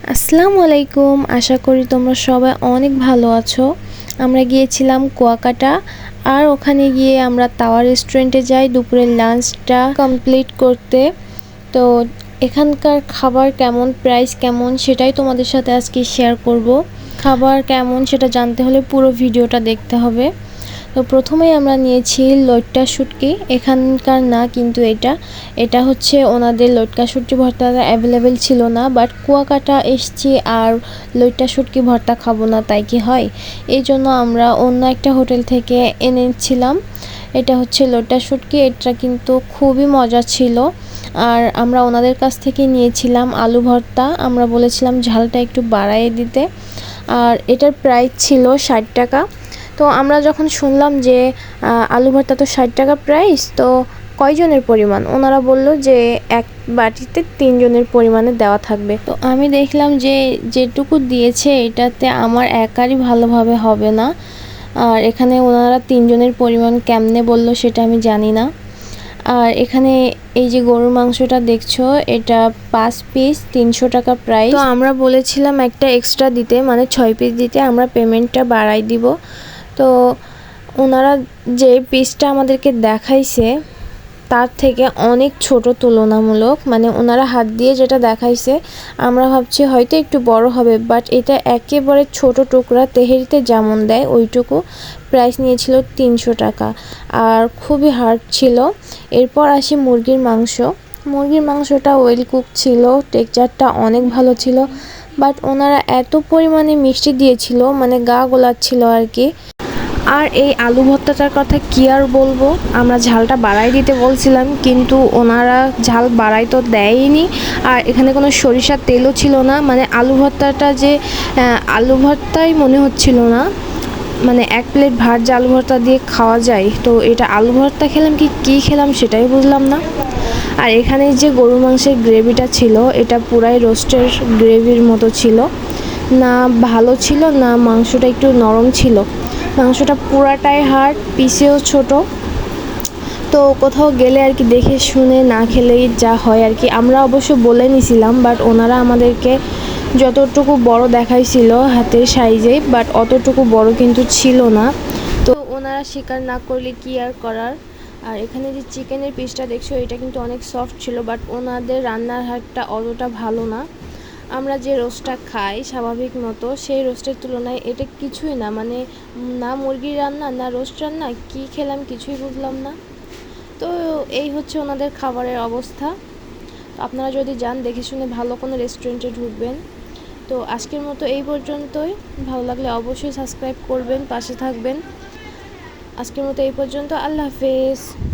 আসসালামু আলাইকুম। আশা করি তোমরা সবাই অনেক ভালো আছো। আমরা গিয়েছিলাম কুয়াকাটা আর ওখানে গিয়ে আমরা তাওয়া রেস্টুরেন্টে যাই দুপুরের লাঞ্চটা কমপ্লিট করতে। তো এখানকার খাবার কেমন প্রাইস কেমন সেটাই তোমাদের সাথে আজকে শেয়ার করব। খাবার কেমন সেটা জানতে হলে পুরো ভিডিওটা দেখতে হবে। তো প্রথমেই আমরা নিয়েছি লটকা শুটকি। এখানকার না কিন্তু এটা। এটা হচ্ছে ওনাদের লটকা শুটকি ভর্তাটা অ্যাভেলেবেল ছিল না বাট কুয়াকাটা এসছি আর লটকা শুটকি ভর্তা খাব না, তাই কি হয়? এই জন্য আমরা অন্য একটা হোটেল থেকে এনেছিলাম। এটা হচ্ছে লটকা শুটকি। এটা কিন্তু খুবই মজা ছিল। আর আমরা ওনাদের কাছ থেকে নিয়েছিলাম আলু ভর্তা। আমরা বলেছিলাম ঝালটা একটু বাড়াইয়ে দিতে। আর এটার প্রাইস ছিল ষাট টাকা। তো আমরা যখন শুনলাম যে আলু ভর্তা তো ষাট টাকা প্রাইস তো কয়জনের পরিমাণ? ওনারা বলল যে, এক বাটিতে তিনজনের পরিমাণে দেওয়া থাকবে। তো আমি দেখলাম যে, যেটুকু দিয়েছে, এটাতে আমার একারই ভালোভাবে হবে না। আর এখানে ওনারা তিনজনের পরিমাণ কেমনে বলল সেটা আমি জানি না। আর এখানে এই যে গরুর মাংসটা দেখছ, এটা পাঁচ পিস তিনশো টাকা প্রাইস তো আমরা বলেছিলাম একটা এক্সট্রা দিতে মানে ছয় পিস দিতে, আমরা পেমেন্টটা বাড়াই দিব। তো ওনারা যে পিসটা আমাদেরকে দেখাইছে, তার থেকে অনেক ছোট তুলনামূলক মানে ওনারা হাত দিয়ে যেটা দেখাইছে, আমরা ভাবছি হয়তো একটু বড় হবে বাট এটা একেবারে ছোট টুকরা, তেহেরিতে যেমন দেয়, ওইটুকু প্রাইস নিয়েছিল তিনশো টাকা। আর খুবই হার্ড ছিল। এরপর আসি মুরগির মাংস। মুরগির মাংসটা ওয়েল কুক ছিল টেক্সচারটা অনেক ভালো ছিল বাট ওনারা এত পরিমাণে মিষ্টি দিয়েছিল মানে গা গোলাচ্ছিল আর কি। আর এই আলু ভর্তাটার কথা কি আর বলব? আমরা ঝালটা বাড়াই দিতে বলছিলাম, কিন্তু ওনারা ঝাল বাড়াই তো দেয়নি। আর এখানে কোনো সরিষার তেলও ছিল না। মানে আলু ভর্তাটা যে আলু ভর্তাই মনে হচ্ছিল না। মানে এক প্লেট ভাত যে আলু ভর্তা দিয়ে খাওয়া যায়, তো এটা আলু ভর্তা খেলাম কি, কী খেলাম সেটাই বুঝলাম না। আর এখানে যে গরু মাংসের গ্রেভিটা ছিল, এটা পুরাই রোস্টের গ্রেভির মতো ছিল। না ভালো ছিল, না মাংসটা একটু নরম ছিল। মাংসটা পুরাটাই হার্ড, পিসেও ছোট। তো কোথাও গেলে আর কি দেখে শুনে না খেলেই যা হয় আর কি। আমরা অবশ্য বলে নিছিলাম বাট ওনারা আমাদেরকে যতটুকু বড় দেখাইছিল হাতের সাইজে বাট অতটুকু বড় কিন্তু ছিল না। তো ওনারা স্বীকার না করলে কি আর করার? আর এখানে যে চিকেনের পিসটা দেখছ, এটা কিন্তু অনেক সফট ছিল বাট ওনাদের রান্নার হাতটা অতটা ভালো না। আমরা যে রোস্টটা খাই স্বাভাবিক মতো, সেই রোস্টের তুলনায় এটা কিছুই না। মানে না মুরগির রান্না, না রোস্ট রান্না, কী খেলাম কিছুই বুঝলাম না। তো এই হচ্ছে ওনাদের খাবারের অবস্থা। আপনারা যদি যান, দেখে শুনে ভালো কোনো রেস্টুরেন্টে ঢুকবেন। তো আজকের মতো এই পর্যন্তই। ভালো লাগলে অবশ্যই সাবস্ক্রাইব করবেন, পাশে থাকবেন। আজকের মতো এই পর্যন্ত। আল্লাহ হাফেজ।